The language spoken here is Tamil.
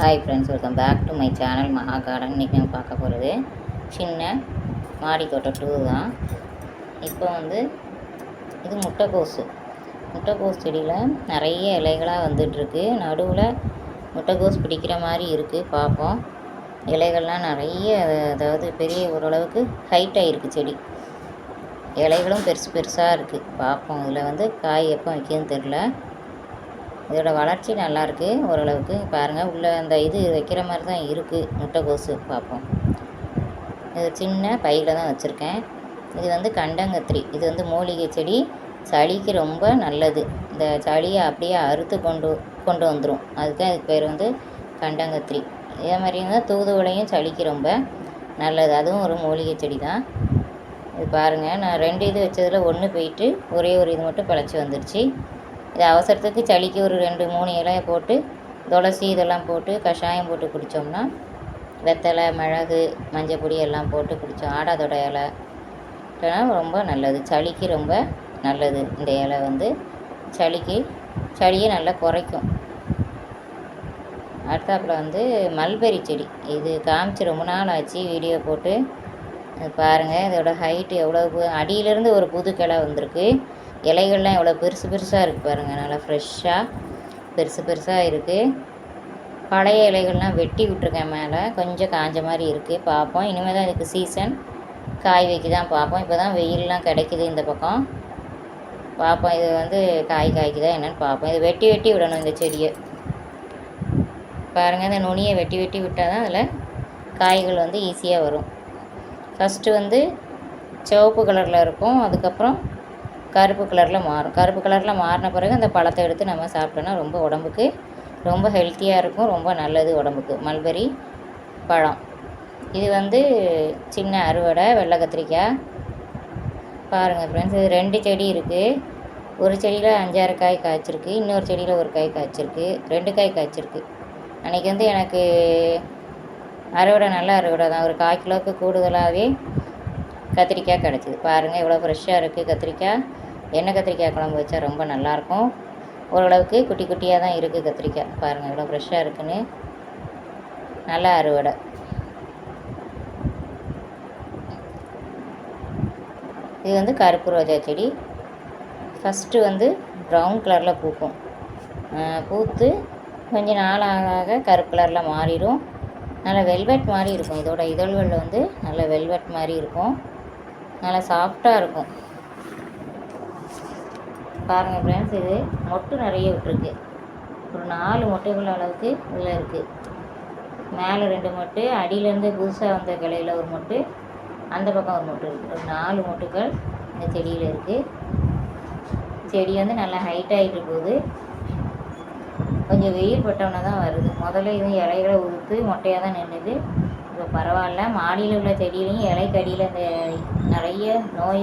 Hi friends welcome back to my channel Maha Garden இன்றைக்கி நம்ம பார்க்க போகிறது சின்ன மாடி தோட்டம் டூ தான். இப்போ வந்து இது முட்டைக்கோசு. முட்டைக்கோஸ் செடியில் நிறைய இலைகளாக வந்துட்டுருக்கு. நடுவில் முட்டைக்கோஸ் பிடிக்கிற மாதிரி இருக்குது பார்ப்போம். இலைகள்லாம் நிறைய அதாவது பெரிய ஓரளவுக்கு ஹைட்டாக இருக்குது செடி. இலைகளும் பெருசு பெருசாக இருக்குது பார்ப்போம். இதில் வந்து காய் எப்போ வைக்குதுன்னு தெரில இதோடய வளர்ச்சி நல்லாயிருக்கு ஓரளவுக்கு. பாருங்கள் உள்ளே அந்த இது வைக்கிற மாதிரி தான் இருக்குது முட்டைக்கோசு பார்ப்போம். இது சின்ன பையில் தான் வச்சுருக்கேன். இது வந்து கண்டங்கத்திரி. இது வந்து மூலிகை செடி. சளிக்கு ரொம்ப நல்லது. இந்த சளியை அப்படியே அறுத்து கொண்டு கொண்டு வந்துடும் அதுதான் இதுக்கு பேர் வந்து கண்டங்கத்திரி. இதே மாதிரி தான் தூதுவளையும் சளிக்கு ரொம்ப நல்லது. அதுவும் ஒரு மூலிகை செடி தான். இது பாருங்கள் நான் ரெண்டு இது வச்சதில் ஒன்று போயிட்டு ஒரே ஒரு இது மட்டும் பிழைச்சி வந்துருச்சு. இது அவசரத்துக்கு சளிக்கு ஒரு ரெண்டு மூணு இலையை போட்டு துளசி இதெல்லாம் போட்டு கஷாயம் போட்டு குடித்தோம்னா வெத்தலை மிளகு மஞ்சள் பொடி எல்லாம் போட்டு குடித்தோம் ஆடாதோட இலை. ரொம்ப நல்லது. சளிக்கு ரொம்ப நல்லது. இந்த இலை வந்து சளிக்கு சளியை நல்லா குறைக்கும். அடுத்தாப்புல வந்து மல்பெரி செடி. இது காமிச்சு ரொம்ப நாள் ஆச்சு. வீடியோ போட்டு பாருங்கள் இதோட ஹைட்டு எவ்வளோ அடியிலேருந்து ஒரு புது கிளை வந்திருக்கு. இலைகள்லாம் எவ்வளோ பெருசு பெருசாக இருக்குது பாருங்கள் நல்லா ஃப்ரெஷ்ஷாக பெருசு பெருசாக இருக்குது பழைய இலைகள்லாம் வெட்டி விட்ருக்கேன் மேலே கொஞ்சம் காஞ்ச மாதிரி இருக்குது பார்ப்போம் இனிமேல் தான் இதுக்கு சீசன் காய் வைக்க தான் பார்ப்போம் இப்போ தான் வெயிலெலாம் கிடைக்கிது இந்த பக்கம். பார்ப்போம் இது வந்து காய் காய்க்குதா என்னென்னு பார்ப்போம் இது வெட்டி வெட்டி விடணும் இந்த செடியை. பாருங்கள் இந்த நுனியை வெட்டி வெட்டி விட்டால் தான் அதில் காய்கள் வந்து ஈஸியாக வரும். ஃபஸ்ட்டு வந்து சிவப்பு கலரில் இருக்கும். அதுக்கப்புறம் கருப்பு கலரில் மாறும். கருப்பு கலரில் மாறின பிறகு அந்த பழத்தை எடுத்து நம்ம சாப்பிட்டோன்னா ரொம்ப உடம்புக்கு ரொம்ப ஹெல்த்தியாக இருக்கும். ரொம்ப நல்லது உடம்புக்கு. மல்பெரி பழம். இது வந்து சின்ன அறுவடை வெள்ளை கத்திரிக்காய். பாருங்கள் ஃப்ரெண்ட்ஸ் இது ரெண்டு செடி இருக்குது ஒரு செடியில் அஞ்சாறு காய் காய்ச்சிருக்கு. இன்னொரு செடியில் ஒரு காய் காய்ச்சிருக்கு. ரெண்டு காய் காய்ச்சிருக்கு. அன்றைக்கி வந்து எனக்கு அறுவடை நல்ல அறுவடை தான். ஒரு கால் கிலோவுக்கு கூடுதலாகவே கத்திரிக்காய் கிடச்சிது. பாருங்கள் எவ்வளோ ஃப்ரெஷ்ஷாக இருக்குது கத்திரிக்காய். எண்ணெய் கத்திரிக்காய் குழம்பு வச்சா ரொம்ப நல்லாயிருக்கும். ஓரளவுக்கு குட்டி குட்டியாக தான் இருக்குது கத்திரிக்காய். பாருங்கள் எவ்வளோ ஃப்ரெஷ்ஷாக இருக்குன்னு. நல்லா அறுவடை. இது வந்து கருப்பு ரோஜா செடி. ஃபஸ்ட்டு வந்து ப்ரௌன் கலரில் பூக்கும். பூத்து கொஞ்சம் நாள் ஆக ஆக கருப்பு கலரில் மாறிடும். நல்லா வெல்வெட் மாதிரி இருக்கும். இதோட இதழ்களில் வந்து நல்ல வெல்வெட் மாதிரி இருக்கும். நல்லா சாஃப்டாக இருக்கும். பாருங்கள் ஃப்ரெண்ட்ஸ் இது மொட்டு நிறைய விட்டுருக்கு. ஒரு நாலு மொட்டைகள் அளவுக்கு இதில் இருக்குது மேலே ரெண்டு மொட்டு அடியிலேருந்து புதுசாக வந்த கிளையில் ஒரு மொட்டு அந்த பக்கம் ஒரு மொட்டு இருக்குது ஒரு நாலு மொட்டுகள் இந்த செடியில் இருக்குது செடி வந்து நல்லா ஹைட் ஆகிட்டு போகுது. கொஞ்சம் வெயில் பட்டோன்னே தான் வருது. முதல்ல இது இலைகளை உதுத்து மொட்டையாக தான் நின்றுது இப்போ பரவாயில்ல. மாடியில் உள்ள செடியிலையும் இலைக்கடியில் இந்த நிறைய நோய்